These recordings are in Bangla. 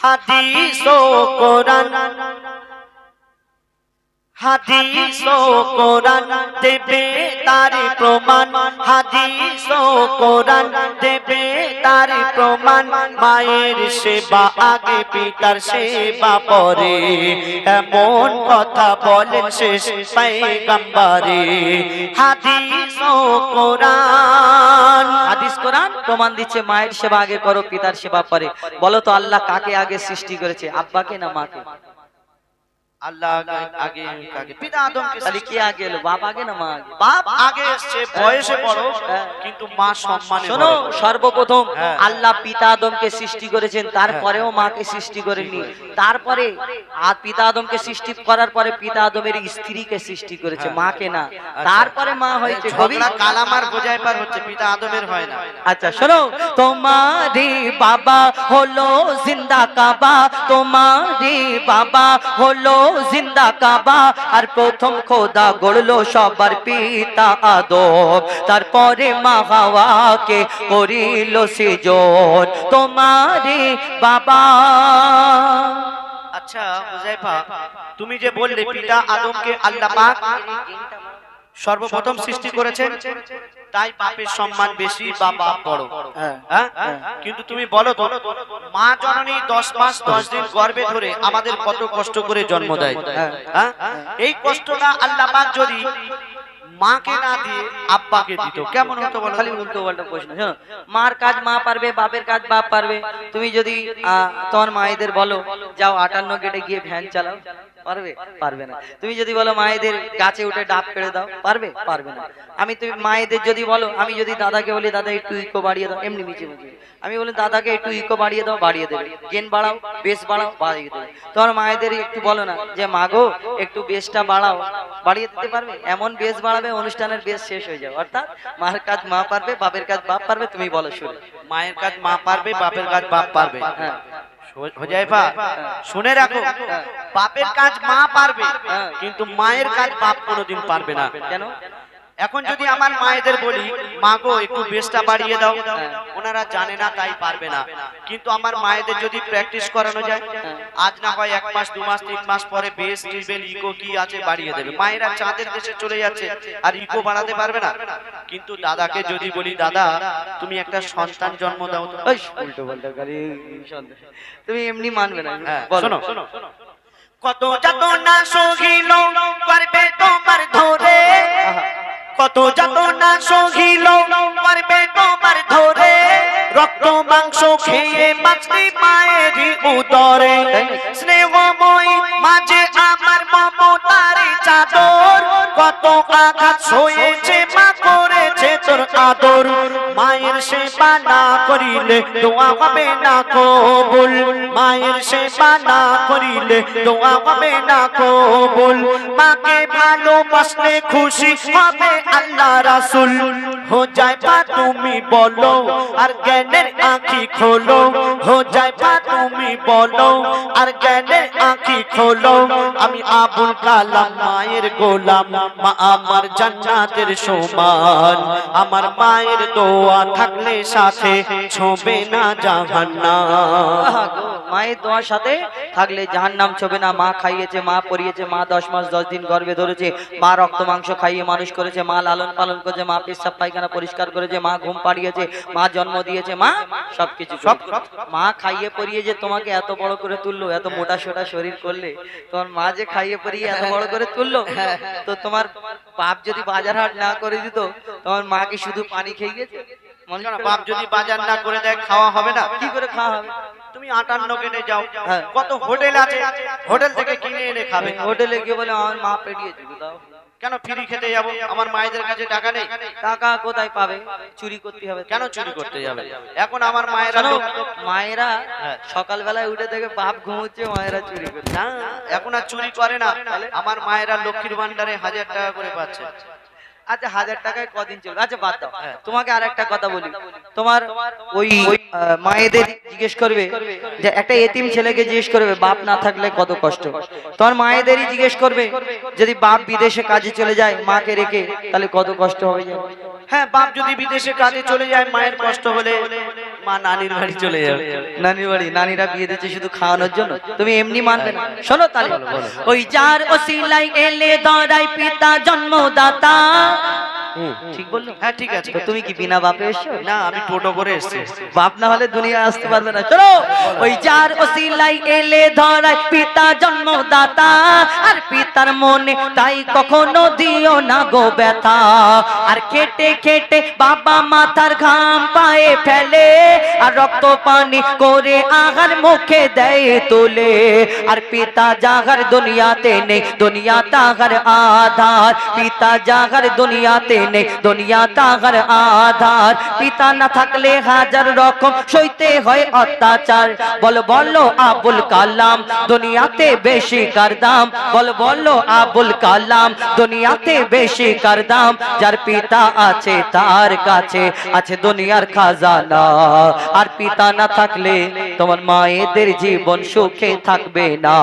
হাদিস ও কোরআন। হাদিস প্রমাণ। মায়ের সেবা আগে, পিতার সেবা পরে। এমন কথা শেষ হাদিস কোরআন। হাদিস কোরআন প্রমাণ দিচ্ছে মায়ের সেবা আগে করো, পিতার সেবা পরে। বলো তো আল্লাহ কাকে আগে সৃষ্টি করেছে, আব্বাকে না মাকে? আল্লাহ আগে- আগে আগে আদমকে তাহলে কি আগে এলো? বাপ আগে না মা আগে? বাপ আগে এসছে বয়সে বড় হ্যাঁ। কিন্তু মা সম্মানে শোনো সর্বপ্রথম হ্যাঁ। আল্লাহ পিতা আদমকে সৃষ্টি করেছেন তারপরেও মাকে সৃষ্টি করেননি। তারপরে আর পিতা আদমকে সৃষ্টি করার পরে পিতা আদমের স্ত্রীকে সৃষ্টি করেছে হ্যাঁ। মাকে না। তারপরে মা হয়েছে কালামার বোঝায় পার হচ্ছে পিতা আদমের হয় না। আচ্ছা শোনো তোমারি বাবা হলো জিন্দা কাবা তোমারি বাবা হলো জিন্দা কাবা আর প্রথম খোদা গড়লো সবার পিতা আদম তারপরে মা হাওয়াকে করিল সিজন। তোমারি বাবা। আচ্ছা হুজাইফা তুমি যে বললে পিতা আদমকে আল্লাহ পাক সর্বপ্রথম সৃষ্টি করেছেন তাই বাপের সম্মান বেশি বা বাপ বড়। হ্যাঁ হ্যাঁ? কিন্তু তুমি বলো তো মা জননী দশ মাস দশ দিন গর্ভে ধরে আমাদের কত কষ্ট করে জন্ম দেয়? হ্যাঁ। হ্যাঁ? এই কষ্টটা আল্লাহ পাক যদি মাকে না দিয়ে আব্বাকে দিত কেমন হতো বলো? খালি উল্টো পাল্টা প্রশ্ন শোনো। মার কাজ মা পারবে বাপের কাজ বাপ পারবে। তুমি যদি আহ, তোমার মায়েদের বলো যাও আটান্ন গেটে গিয়ে ভ্যান চালাও। পারবে? পারবে না। তুমি যদি বলো মায়েদের গাছে উঠে ডাব পেড়ে দাও পারবে? পারবে না। আমি তুমি মায়েদের যদি বলো আমি যদি দাদাকে বলি দাদা একটু ইকো বাড়িয়ে দাও এমনি মিচে মিচে আমি বলি দাদাকে একটু ইকো বাড়িয়ে দাও বাড়িয়ে দেবে। গেন বাড়াও বেশ বাড়াও বাড়িয়ে দেবে। তোমার মায়েদের একটু বলো না যে মাগো একটু বেশটা বাড়াও বাড়িয়ে দিতে পারবে? এমন বেশ বাড়াবে অনুষ্ঠানের বেশ শেষ হয়ে যাবে। অর্থাৎ মার কাজ মা পারবে বাপের কাজ বাপ পারবে তুমি বলো শুরু মায়ের কাজ মা পারবে বাপের কাজ বাপ পারবে। হ্যাঁ। হোজাইফা, শুনে রাখো, বাপের কাজ মা পারবে। কিন্তু মায়ের কাজ বাপ কোনোদিন পারবে না কেন এখন যদি আমার মায়েদের বলি, মা গো, একটু বেশটা বাড়িয়ে দাও হ্যাঁ। ওনারা জানে না, তাই পারবে না কিন্তু আমার মায়েদের যদি প্র্যাকটিস করানো যায়। আজ না হয় এক মাস দু মাস তিন মাস পরে বেস টিবেল ইকো কি আছে বাড়িয়ে দেবে মায়েরা চাঁদের দেশে চলে যাচ্ছে আর ইকো বাড়াতে পারবে না। কিন্তু দাদাকে যদি বলি দাদা তুমি একটা সন্তান জন্ম দাও তো। উল্টো পাল্টা তুমি এমনি মানবে না। হ্যাঁ, বলো। শোনো কত যত না সহিল করবে তোমার ধরে। কত যত না সহিল পারবে তোমার ধরে। রক্ত, মাংস খেয়ে বাঁচতে মায়েরই উদরে। স্নেহময় মাঝে আমার মমতারি চাদর, কত আঘাত সয়েছে মা করেছে তোর আদর, মায়ের সেবা না করিলে দোয়া হবে না কবুল। মায়ের সেবা না করিলে দোয়া হবে না কবুল। মাকে ভালোবাসলে খুশি হবে আল্লাহ রাসূল। হো যায় পা তুমি বলো, আর জ্ঞানের আঁখি খোলো। হো যায় পা তুমি বলো, আর জ্ঞানের আঁখি খোলো। আমি আবুল কালাম মায়ের গোলাম, মা আমার জান্নাতের সমান। আমার মায়ের দোয়া থাকলে সাথে ছোবে না জাহান্নাম। মায়ের দোয়ার সাথে থাকলে জাহান নাম ছবে না। মা খাইয়েছে মা পরিয়েছে মা দশ মাস দশ দিন গর্ভে ধরেছে। মা রক্ত মাংস খাইয়ে মানুষ করেছে মা লালন পালন করেছে মা পেশাব পায়খানা পরিষ্কার করেছে মা ঘুম পাড়িয়েছে মা জন্ম দিয়েছে মা সবকিছু সব মা খাইয়ে পরিয়ে যে তোমাকে এত বড় করে তুললো এত মোটা সোটা শরীর করলে তোমার মা যে খাইয়ে পরিয়ে এত বড় করে তুললো তো তোমার বাপ যদি বাজার হাট না করে দিত তোমার মা কি শুধু পানি খেয়ে গেছে। মনে কেন বাপ যদি বাজার না করে দেয় খাওয়া হবে না। কি করে খাওয়া হবে? তুমি আটান্ন কেটে যাও। হ্যাঁ। কত হোটেল আছে? হোটেল থেকে কিনে এনে খাবে। হোটেলে গিয়ে বলে আমার মা পেটিয়েছে দাও। কেন ফ্রি খেতে যাব? আমার মায়েদের কাছে টাকা নেই। টাকা কোথায় পাবে? চুরি করতে হবে কেন চুরি করতে যাবে? এখন আমার মায়েরা মায়েরা হ্যাঁ। সকালবেলায় উঠে থেকে বাপ ঘুমোচ্ছে মায়েরা চুরি করছে। এখন আর চুরি করে না। আমার মায়েরা লক্ষ্মীর ভান্ডারে হাজার টাকা করে পাচ্ছে। আচ্ছা হাজার টাকায় কদিন চলবে? আচ্ছা বাদ দাও। হ্যাঁ। তোমাকে আর একটা কথা বলি। তোমার ওই মায়েদের জিজ্ঞেস করবে যে একটা এতিম ছেলেকে জিজ্ঞেস করবে বাপ না থাকলে কত কষ্ট? তোমার মায়েদেরই জিজ্ঞেস করবে যদি বাপ বিদেশে কাজে চলে যায় মাকে রেখে তাহলে কত কষ্ট হবে হ্যাঁ বাপ যদি বিদেশে কাজে চলে যায় মায়ের কষ্ট হলে মা নানির বাড়ি চলে যাবে। নানির বাড়ি নানিরা বিয়ে দিচ্ছে শুধু খাওয়ানোর জন্য। তুমি এমনি মানবে না। শোনো তাহলে ওই যার ওসিলাই এলে দরাই পিতা জন্মদাতা। ঠিক বলল? হ্যাঁ ঠিক আছে। তো তুমি কি বিনা বাপে এসছো? না আমি টোটো করে এসেছি। বাপ না হলে দুনিয়া আসতে পারবে না। চলো ওই যার ওসিলাই এলে পিতা জন্মদাতা আর পিতার মনে তাই কখনো দিও না গো ব্যথা। আর খেটে খেটে বাবা মাথার ঘাম পায়ে ফেলে আর রক্ত পানি করে আহার মুখে দেয় তোলে। আর পিতা জাগার দুনিয়াতে নেই দুনিয়া তাহার আধার। পিতা জাগার দুনিয়াতে নেই দুনিয়া তাহার আধার। পিতা না থাকলে হাজার রকম সইতে হয় অত্যাচার। বল, বলো, আবুল কালাম, দুনিয়াতে বেশি কার দাম? বল, বলো, আবুল কালাম, দুনিয়াতে বেশি কার দাম? যার পিতা আছে তার কাছে আছে দুনিয়ার খাজানা। আর পিতা না থাকলে তোমার মায়েদের জীবন সুখে থাকবে না।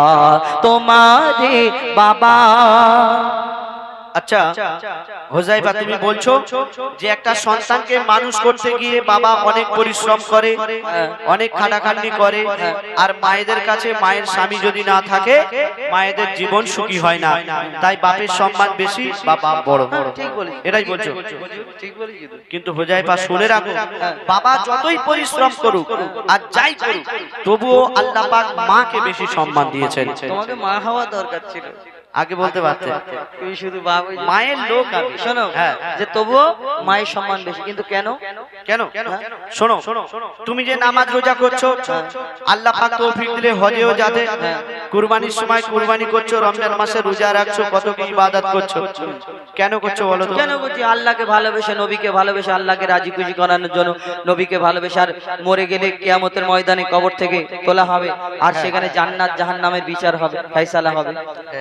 তোমারে বাবা আচ্ছা হোজাইফা তুমি বলছো যে একটা সন্তানকে মানুষ করতে গিয়ে বাবা অনেক পরিশ্রম করে অনেক খাটাখাটনি করে আর মায়েদের কাছে মায়ের স্বামী যদি না থাকে মায়েদের জীবন সুখী হয় না। তাই বাপের সম্মান বেশি বা বাপ বড়। এটাই বলছো। ঠিক বলেছি তো। কিন্তু হোজাইফা শুনে রাখো বাবা যতই পরিশ্রম করুক আর যাই করুক তবুও আল্লাহ পাক মাকে বেশি সম্মান দিয়েছেন। তোমাকে মা হওয়া দরকার ছিল। আগে বলতে পারতে তুমি শুধু মায়ের লোক আমি শোনো হ্যাঁ। যে তবুও মায়ের সম্মান বেশি কিন্তু কেন? কেন? শোনো তুমি যে নামাজ রোজা করছ আল্লাহ পাক তৌফিক দিলে হজেও যাতে কুরবানির সময় কুরবানি করছ রমজান মাসে রোজা রাখছো কত কি ইবাদত করছ? কেন করছ বলো তো? কেন বলছি আল্লাহকে ভালোবেসে নবীকে ভালোবেসে আল্লাহকে রাজি খুশি করানোর জন্য নবীকে ভালোবেসে আর মরে গেলে কিয়ামতের ময়দানে কবর থেকে তোলা হবে আর সেখানে জান্নাত জাহান্নামের বিচার হবে ফয়সালা হবে।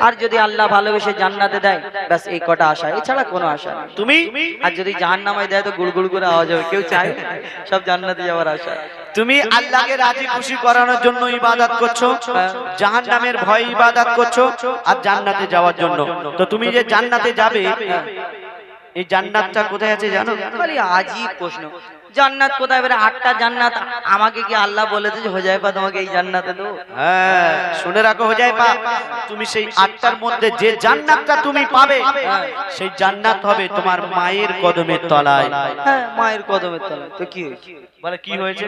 আর যদি আল্লাহ ভালোবেসে জান্নাতে দেয় ব্যাস এই কটা আশা। এছাড়া কোনো আশা তুমি? আর যদি জাহান্নামে দেয় তো গুড়গুড় করে আওয়াজ হবে। কেউ চায় সব জান্নাতে যাওয়ার আশা। তুমি আল্লাহকে রাজি খুশি করানোর জন্য ইবাদত করছ? জাহান নামের ভয় ইবাদত করছ? আর জান্নাতে যাওয়ার জন্য? তো তুমি যে জান্নাতে যাবে এই জান্নাতটা কোথায় আছে জানো? খালি আজই প্রশ্ন। জান্নাত কোথায়? এবারে আটটা জান্নাত আমাকে কি আল্লাহ বলেছে যে হোজাইফা তোমাকে এই জান্নাতে দেবো? হ্যাঁ শুনে রাখো হয়ে পা তুমি সেই আটটার মধ্যে যে জান্নাতটা তুমি পাবে সেই জান্নাত হবে তোমার মায়ের কদমের তলায়। হ্যাঁ মায়ের কদমের তলায়। তো কি হয়েছে? বলে কি হয়েছে?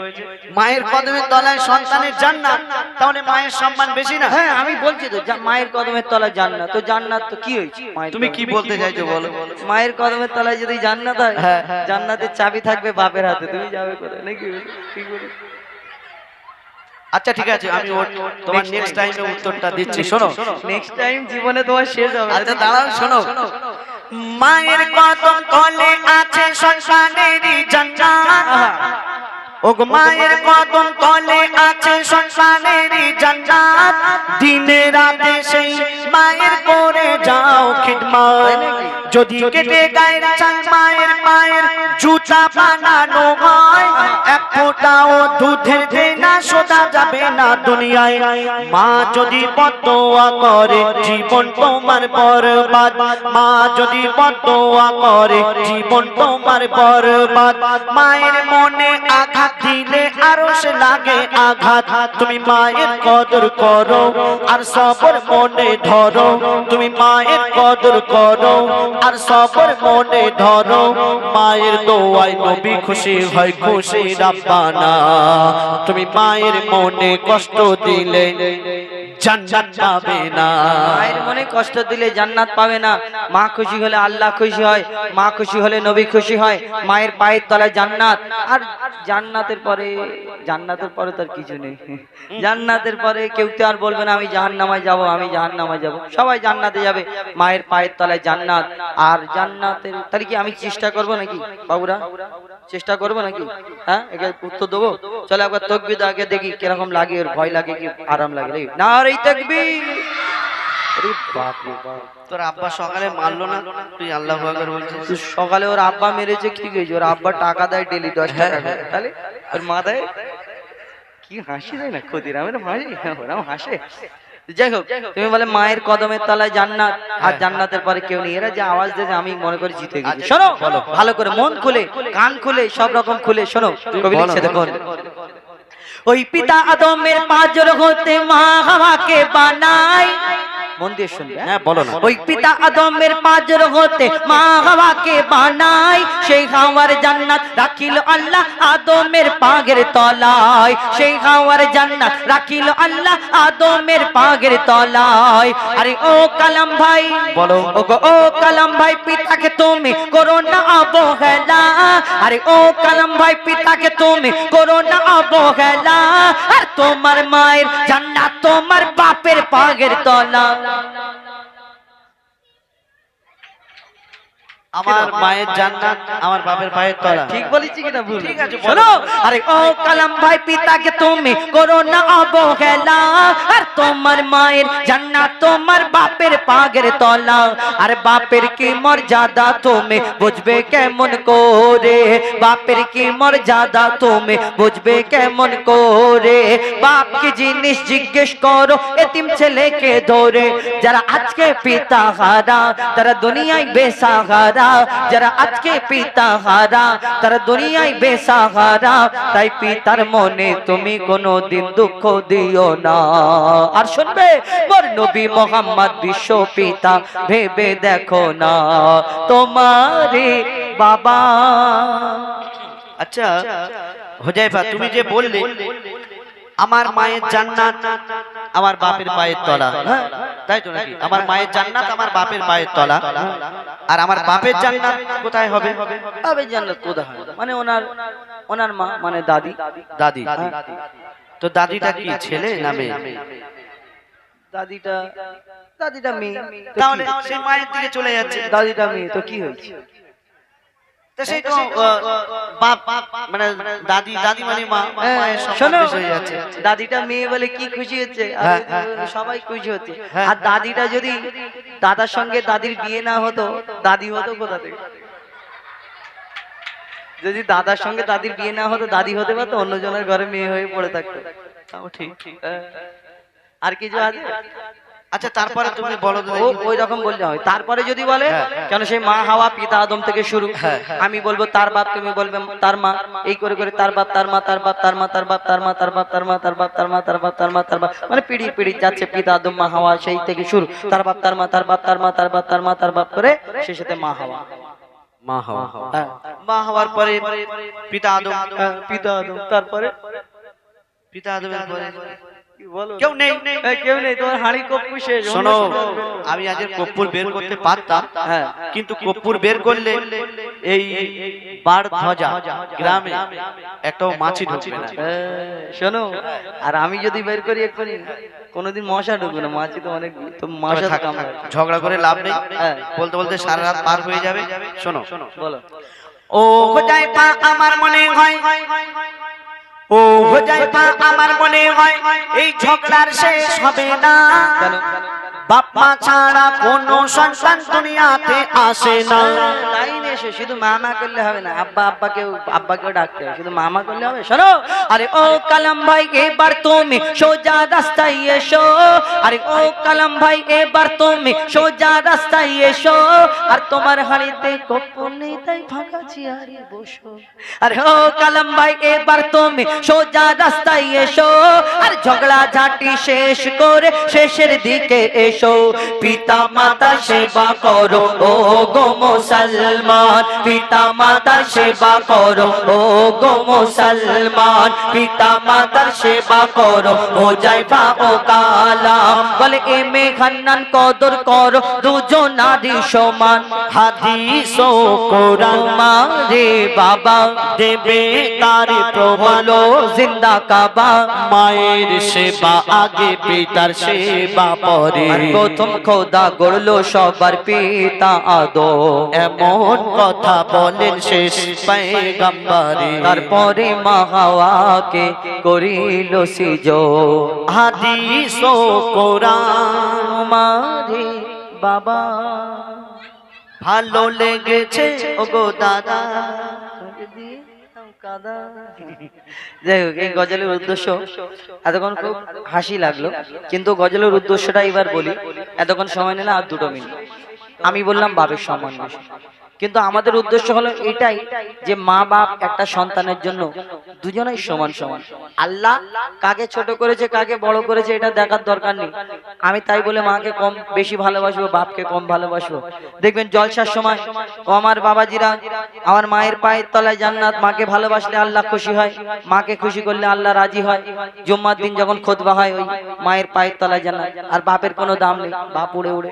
মায়ের কদমের তলায় সন্তানের জান্নাত তাহলে মায়ের সম্মান বেশি না? হ্যাঁ আমি বলছি তো মায়ের কদমের তলায় জান্নাত তো জান্নাত তো কি হয়েছে? তুমি কি বলতে চাইছো বলো? মায়ের কদমের তলায় যদি জান্নাত হয় হ্যাঁ। জান্নাতের চাবি থাকবে বাপের হাতে। তুমি যাবে কোথায়? নাকি ঠিক বলি আচ্ছা ঠিক আছে আমি তোমার নেক্সট টাইমে উত্তরটা দিচ্ছি শোনো। নেক্সট টাইম জীবনে তোমার শেষ হবে আচ্ছা দাঁড়াও শোনো। মায়ের কত কলে আছে সংসারেরই জান্নাত ও গো মায়ের কদম তলে আছে সন্তানেরই জান্নাত। দিনে রাতে সেই মায়ের করে যাও খিদমত। যদি কেটে গায়ের চান মায়ের পায়ের জুতা বানানো হয়, এক ফোঁটাও দুধের দেনা শোধা যাবে না দুনিয়ায়। মা যদি বদোয়া করে, জীবন তোমার বরবাদ। মা যদি বদোয়া করে, জীবন তোমার বরবাদ। মায়ের মনে আঘাত দিলে আরও সে লাগে আঘাত। তুমি মায়ের কদর করো, আর সবর মনে ধরো। তুমি মায়ের কদর করো, আর সবর মনে ধরো। মায়ের দোয়ায় নবী খুশি হয় খুশি রাব্বানা। তুমি মায়ের মনে কষ্ট দিলে জান্নাত পাবে না। মায়ের মনে কষ্ট দিলে জান্নাত পাবে না। মা খুশি হলে আল্লাহ খুশি হয়, মা খুশি হলে নবী খুশি হয়। মায়ের পায়ের তলায় জান্নাত। আর জান্নাতের পরে জান্নাতের পরে তার কিছু নেই। জান্নাতের পরে কেউ তো আর বলবে না, আমি জাহান্নামায় যাব, আমি জাহান্নামায় যাব। সবাই জান্নাতে যাবে। মায়ের পায়ের তলায় জান্নাত। আর জান্নাতের তাহলে কি আমি চেষ্টা করব নাকি? বাবুরা, চেষ্টা করব নাকি? হ্যাঁ একে উত্তর দেবো? চলো একবার তকবিদ আগে দেখি কীরকম লাগে, ওর ভয় লাগে কি আরাম লাগে না তকবির আরে বাপ রে বাপ তোর আব্বা সকালে মারলো না? তুই আল্লাহ বলছিস। সকালে ওর আব্বা মেরেছে কি হয়েছে ওর আব্বা টাকা দেয় ডেলি দশ টাকা তাহলে ওর মা দেয়? কি হাসি দেয় না ক্ষতির আমি হাসি ওরাম হাসে। যাই হোক তুমি বলে মায়ের কদমের তলায় জান্নাত আর জান্নাতের পরে কেউ নেই। এরা যে আওয়াজ দিয়েছে আমি মনে করি জিতে গেছি। আচ্ছা, শোনো ভালো করে মন খুলে কান খুলে সব রকম খুলে শোনো। কবি লিখছে ওই পিতা আদমের পাঁচর হতে মা হাওয়াকে বানাই মন দিয়ে শুনবে হ্যাঁ? বলো না। ওই পিতা আদমের পাঁচর হতে মা হাওয়াকে বানাই সেই হাওয়ার জান্নাত রাখিল আল্লাহ আদমের পাগের তলায়। সেই হাওয়ার জান্নাত রাখিল আল্লাহ আদমের পাগের তলায়। আরে ও কালাম ভাই বলো। ও ও কালাম ভাই পিতাকে তুমি করো না অবহেলা। আরে ও কালাম ভাই পিতাকে তুমি করো না অবহেলা। আর তোমার মায়ের জান্নাত তোমার বাপের পাগের তলা আমার মায়ের জান্নাত আমার বাপের পায়ের তলা। ঠিক বলেছি কিনা ভুল? ঠিক আছে, বলো। আরে ও কালাম ভাই পিতাকে তুমি করো না অবহেলা আর তোমার মায়ের জান্নাত তোমার বাপের পাগের তলা। আর বাপের কি মর্যাদা তুমি বুঝবে কেমন করে? বাপের কি মর্যাদা তুমি বুঝবে কেমন করে? বাপ কি জিনিস জিজ্ঞেস করো এতিম ছেলেকে ধরে। যারা আজকে পিতা হারা তারা দুনিয়ায় বেসাহারা। যারা আজকে পিতা হারা তারা দুনিয়ায় বেসাহারা। তাই পিতার মনে তুমি কোনো দিন দুঃখ দিও না। আর শুনবে মোর নবী মোহাম্মদ বিশ্ব পিতা ভেবে দেখো না। তোমারে বাবা। আচ্ছা হোজাইফা তুমি যে বললে আমার মায়ের জান্নাত আমার বাপের পায়ের তলা হ্যাঁ? তাই তো নাকি? আমার মায়ের জান্নাত আমার বাপের পায়ের তলা আর আমার বাপের জান্নাত কোথায় হবে? আবে জান্নাত কোথায় মানে ওনার ওনার মা মানে দাদি। দাদি তো দাদিটা কি ছেলে না মেয়ে? দাদিটা দাদিটা মেয়ে। তাহলে? সেই মায়ের দিকে চলে যাচ্ছে। দাদিটা মেয়ে তো কি হয়েছে? তো সেই তো বাপ মানে দাদি দাদি মানে মা শোনো হয়ে যাচ্ছে। দাদিটা মেয়ে বলে কি খুশি হচ্ছে? আর হ্যাঁ, হ্যাঁ। সবাই খুশি হচ্ছে। আর দাদিটা যদি দাদার সঙ্গে দাদির বিয়ে না হতো দাদি হতো কোথা থেকে? যদি দাদার সঙ্গে দাদির বিয়ে না হতো দাদি হতে পারতো অন্যজনের ঘরে মেয়ে হয়ে পড়ে থাকতো। ঠিক। আর কিছু আছে? আচ্ছা তারপরে তুমি বলো। ওই রকম বললে হয় তারপরে যদি বলে হ্যাঁ, হ্যাঁ। কেন সেই মা হাওয়া পিতা আদম থেকে শুরু হ্যাঁ, হ্যাঁ। আমি বলব তার বাপ তুমি বলবে তার মা এই করে করে তার বাপ তার মা তার বাপ তার মা তার বাপ তার মা তার বাপ তার মা তার বাপ তার মা তার বাপ তার মা তার বাপ মানে পিড়ি পিড়ি যাচ্ছে পিতা আদম মা হাওয়া সেই থেকে শুরু তার বাপ তার মা তার বাপ তার মা তার বাপ তার মা তার বাপ করে শেষেতে মা হাওয়া মা হওয়া হ্যাঁ। মা হওয়ার পরে পিতা আদম হ্যাঁ, পিতা আদম তারপরে পিতা আদমের পরে কেউ নেই কেউ নেই তোমার হাঁড়ি কপ্পু শেষ। শোনো আমি কপ্পুর বের করতে পারতাম হ্যাঁ কিন্তু কপ্পুর বের করলে এই বার ধ্বজা গ্রামে একটাও মাছি ঢুকবে না। শোনো আর আমি যদি বের করি এক্ষুনি কোনোদিন মশা ঢুকবে না মাছি তো অনেক তো মশা থাক, ঝগড়া করে লাভ নেই হ্যাঁ। বলতে বলতে সারা রাত পার হয়ে যাবে। শোনো। শোনো বলো। ও আমার মনে হয় ও হোজাইফা আমার মনে হয় এই ঝগড়ার শেষ হবে না। বাপ মা ছাড়া কোনো সন্তান দুনিয়াতে আসে না। তাই না এসো শুধু মামা করলে হবে না, আব্বা আব্বাকেও আব্বাকেও ডাকতে হবে, শুধু মামা করলে হবে। শোনো, আরে ও কালাম ভাই, এবার তুমি সোজা রাস্তায় এসো। আরে ও কালাম ভাই, এবার তুমি সোজা রাস্তায় এসো। আর তোমার হাড়িতে কপ্পন নেই, তাই ফাঁকা চেয়ারে বসো। আরে ও কালাম ভাই, এবার তুমি সোজা রাস্তায় এসো। আর ঝগড়া ঝাঁটি শেষ করে শেষের দিকে এসো। পিতা মাতা সেবা করো। ও গো মুসলমান পিতা মাতার সেবা করো। ও গো মুসলমান পিতা মাতার সেবা করো। ও যাইবা ও কালাম, বলে, এ মেঘান্নান কদর করো। দুজন নারী সমান। হাদিস ও কোরআন মারে বাবা, দেবে তার প্রমাণ। জিন্দা কাবা, মায়ের সেবা, আগে পিতার সেবা পরে। প্রথম খোদা গড়লো সবার পিতা আদো এমন কথা বলেন শেষ পেগম্বরে তারপরে মা হাওয়াকে করিল সিজো হাদিস ও কোরআন মারে বাবা। ভালো লেগেছে, ওগো দাদা। যাই হোক, এই গজলের উদ্দেশ্য। এতক্ষণ খুব হাসি লাগল, কিন্তু গজলের উদ্দেশ্যটা এবার বলি। এতক্ষণ সময় নিলে আর দুটো মিনিট। আমি বললাম বাপের সম্মান বেশি। কিন্তু আমাদের উদ্দেশ্য হলো এটাই যে মা বাপ একটা সন্তানের জন্য দুজনেই সমান সমান। আল্লাহ কাকে ছোট করেছে কাকে বড় করেছে এটা দেখার দরকার নেই। আমি তাই বলে মাকে কম বেশি ভালোবাসবো বাপকে কম ভালোবাসবো দেখবেন জলসার সময় ও আমার বাবাজিরা আমার মায়ের পায়ের তলায় জান্নাত মাকে ভালোবাসলে আল্লাহ খুশি হয়। মাকে খুশি করলে আল্লাহ রাজি হয়। জুম্মার দিন যখন খোদবা হয় ওই মায়ের পায়ের তলায় জান্নাত। আর বাপের কোনো দাম নেই বাপ উড়ে উড়ে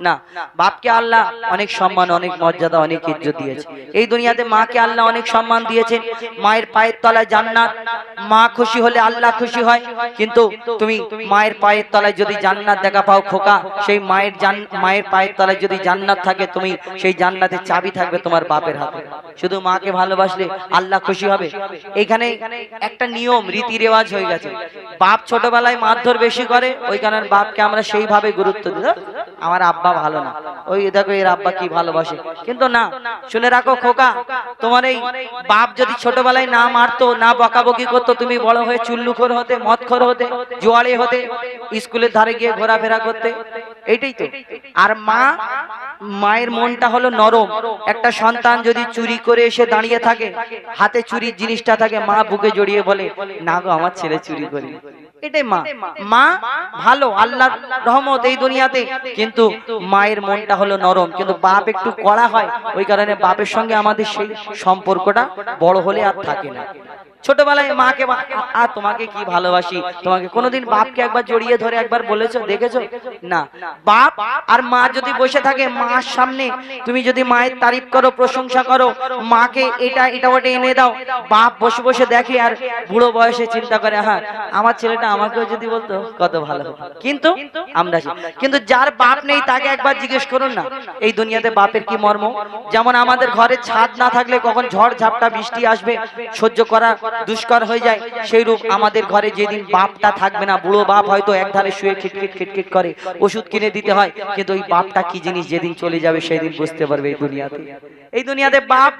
না, বাপকে আল্লাহ অনেক সম্মান, অনেক মর্যাদা, অনেক ইজ্জত দিয়েছে। এই দুনিয়াতে মাকে আল্লাহ অনেক সম্মান দিয়েছেন। মায়ের পায়ের তলায় জান্নাত। মা খুশি হলে আল্লাহ খুশি হয়। কিন্তু তুমি মায়ের পায়ের তলায় যদি জান্নাত দেখা পাও খোকা, সেই মায়ের জান মায়ের পায়ের তলায় যদি জান্নাত থাকে, তুমি সেই জান্নাতের চাবি থাকবে তোমার বাপের হাতে। শুধু মাকে ভালোবাসলে আল্লাহ খুশি হবে। এখানে একটা নিয়ম রীতি রেওয়াজ হয়ে গেছে। বাপ ছোটবেলায় মারধর বেশি করে ওই কারণে বাপকে আমরা সেইভাবে গুরুত্ব দিই। আমার আব্বা ভালো না। ওই দেখো এর আব্বা কি ভালোবাসে। কিন্তু না, শুনে রাখো খোকা, তোমার এই বাপ যদি ছোটবেলায় না মারতো, না বকাবকি করতো, তুমি বড় হয়ে চুল্লুখোর হতে, মদখোর হতে, জোয়ারে হতে, স্কুলের ধারে গিয়ে ঘোরাফেরা করতে, এইটাই তো। আর মা, মায়ের মনটা হলো নরম। একটা সন্তান যদি চুরি করে এসে দাঁড়িয়ে থাকে, হাতে চুরির জিনিসটা থাকে, মা বুকে জড়িয়ে বলে, না গো, আমার ছেলে চুরি করে এটাই মা। মা ভালো আল্লাহ রহমত এই দুনিয়াতে। কিন্তু মায়ের মনটা হলো নরম, কিন্তু বাপ একটু কড়া হয়, ওই কারণে বাপের সঙ্গে আমাদের সেই সম্পর্কটা বড় হলে আর থাকে না। ছোটবেলায় মাকে বা- আ- আ, তোমাকে কি ভালোবাসি? তোমাকে কোনোদিন বাপকে একবার জড়িয়ে ধরে একবার বলেছ, দেখেছ? না। বাপ আর মা যদি বসে থাকে মার সামনে, তুমি যদি মায়ের তারিফ করো, প্রশংসা করো, মাকে এটা এটা ওটা এনে দাও, বাপ বসে বসে দেখে আর বুড়ো বয়সে চিন্তা করে হ্যাঁ আমার ছেলেটা আমাকেও যদি বলতো, কত ভালো কিন্তু আমরা কিন্তু যার বাপ নেই তাকে একবার জিজ্ঞেস করুন না, এই দুনিয়াতে বাপের কি মর্ম? যেমন আমাদের ঘরে ছাদ না থাকলে কখন ঝড় ঝাপটা বৃষ্টি আসবে, সহ্য করা দুষ্কর হয়ে যায়। সেই রূপ আমাদের ঘরে যেদিন বাপটা থাকবে না বুড়ো বাপ হয়তো এক ধারে শুয়ে খিটখিট খিটখিট করে। ওষুধ কিনে দিতে হয় কিন্তু ওই বাপটা কি জিনিস যেদিন চলে যাবে সেই দিন বুঝতে পারবে এই দুনিয়াতে। এই দুনিয়াতে বাপ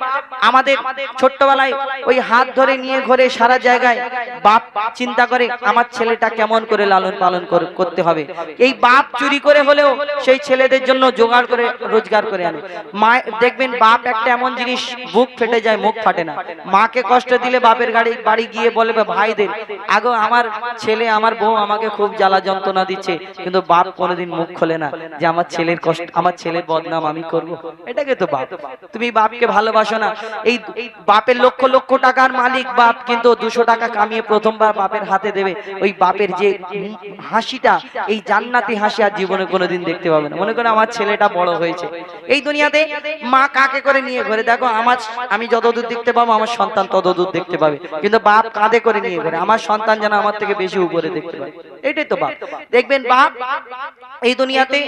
আমাদের ছোট্টবেলায় ওই হাত ধরে নিয়ে ঘরে সারা জায়গায় বাপ চিন্তা করে আমার ছেলেটা কেমন করে লালন পালন করতে হবে? এই বাপ চুরি করে হলেও সেই ছেলেদের জন্য জোগাড় করে রোজগার করে আনে। মা দেখবেন বাপ একটা এমন জিনিস বুক ফেটে যায় মুখ ফাটে না মাকে কষ্ট দিলে বাপের গাড়ি বাড়ি গিয়ে বলবে ভাইদের আগো আমার ছেলে আমার বউ আমাকে খুব জ্বালা যন্ত্রণা দিচ্ছে কিন্তু বাপ কোনোদিন মুখ খোলে না যে আমার ছেলের কষ্ট আমার ছেলের বদনাম আমি করব। এটাকে তো বাপ। তুমি বাপকে ভালোবাসো না। এই বাপের লক্ষ লক্ষ টাকার মালিক বাপ কিন্তু দুশো টাকা কামিয়ে প্রথমবার বাপের হাতে দেবে। ওই বাপের যে হাসিটা এই জান্নাতি হাসি আর জীবনে কোনোদিন দেখতে পাবে না। মনে করো আমার ছেলেটা বড় হয়েছে। এই দুনিয়াতে মা কাকে করে নিয়ে ঘরে? দেখো আমার আমি যতদূর দেখতে পাবো আমার সন্তান ততদূর দেখতে পাবে কিন্তু বাপ কাঁধে করে নিয়ে ঘরে। আমার সন্তান যেন আমার থেকে বেশি উপরে দেখতে পাবে এটাই তো বাপ। দেখবেন বাপ এই দুনিয়াতে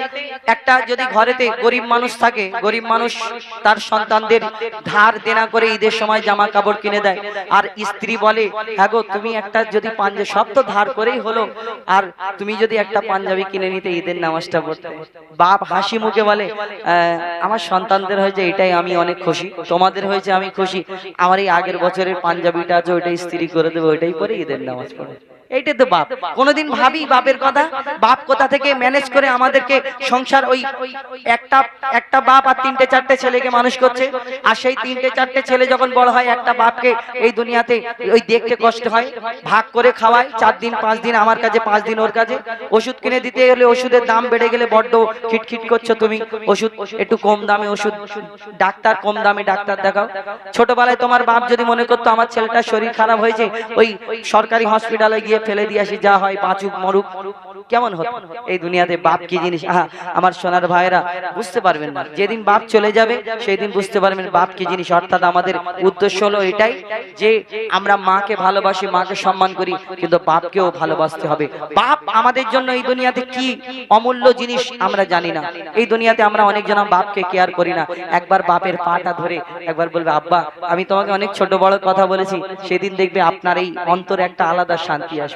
একটা যদি ঘরেতে গরিব মানুষ থাকে গরিব মানুষ তার সন্তানদের ধার দেনা করে ঈদের সময় জামা কাপড় কিনে দেয়। আর স্ত্রী বলে হ্যাঁ গো তুমি একটা যদি পাঞ্জাবি সব তো ধার করেই হলো। আর তুমি যদি একটা পাঞ্জাবি কিনে নিতে ঈদের নামাজটা পড়তে। বাপ হাসি মুখে বলে আহ, আমার সন্তানদের হয়েছে এটাই আমি অনেক খুশি। তোমাদের হয়েছে আমি খুশি। আমার এই আগের বছরের পাঞ্জাবিটা আছে ওইটাই স্ত্রী করে দেবে ওইটাই পরে ঈদের নামাজ পড়ে। এইটাই তো বাপ। কোনোদিন ভাবি বাপের কথা? বাপ কোথা থেকে ম্যানেজ করে আমাদেরকে সংসার ওই একটা একটা বাপ আর তিনটে, চারটে ছেলেকে মানুষ করছে? আর সেই তিনটে, চারটে ছেলে যখন বড় হয়, একটা বাপকে এই দুনিয়াতে ওই দেখতে কষ্ট হয়, ভাগ করে খাওয়ায়, চার দিন, পাঁচ দিন আমার কাছে, পাঁচ দিন ওর কাছে। ওষুধ কিনে দিতে গেলে ওষুধের দাম বেড়ে গেলে বড্ড খিটখিট করছ তুমি। ওষুধ একটু কম দামে ওষুধ। ডাক্তার কম দামে ডাক্তার দেখাও। ছোটবেলায় তোমার বাপ যদি মনে করতো আমার ছেলেটার শরীর খারাপ হয়েছে, ওই সরকারি হসপিটালে গিয়ে ফেলে দিয়ে আসি, যা হয় বাঁচুক, মরুক। কেমন হতো? এই দুনিয়াতে বাপ কি জিনিস? আহা, আমার সোনার ভাইরা বুঝতে পারবেন না। যেদিন বাপ চলে যাবে সেই দিন বুঝতে পারবেন বাপ কি জিনিস। অর্থাৎ আমাদের উদ্দেশ্য হলো এটাই যে আমরা মাকে ভালোবাসি, মাকে সম্মান করি, কিন্তু বাপকেও ভালোবাসতে হবে। বাপ আমাদের জন্য এই দুনিয়াতে কি অমূল্য জিনিস আমরা জানি না। এই দুনিয়াতে আমরা অনেক অনেকজন বাপকে কেয়ার করি না। একবার বাপের পাটা ধরে একবার বলবে, আব্বা, আমি তোমাকে অনেক ছোট বড় কথা বলেছি। সেদিন দেখবে আপনার এই অন্তরে একটা আলাদা শান্তি আসবে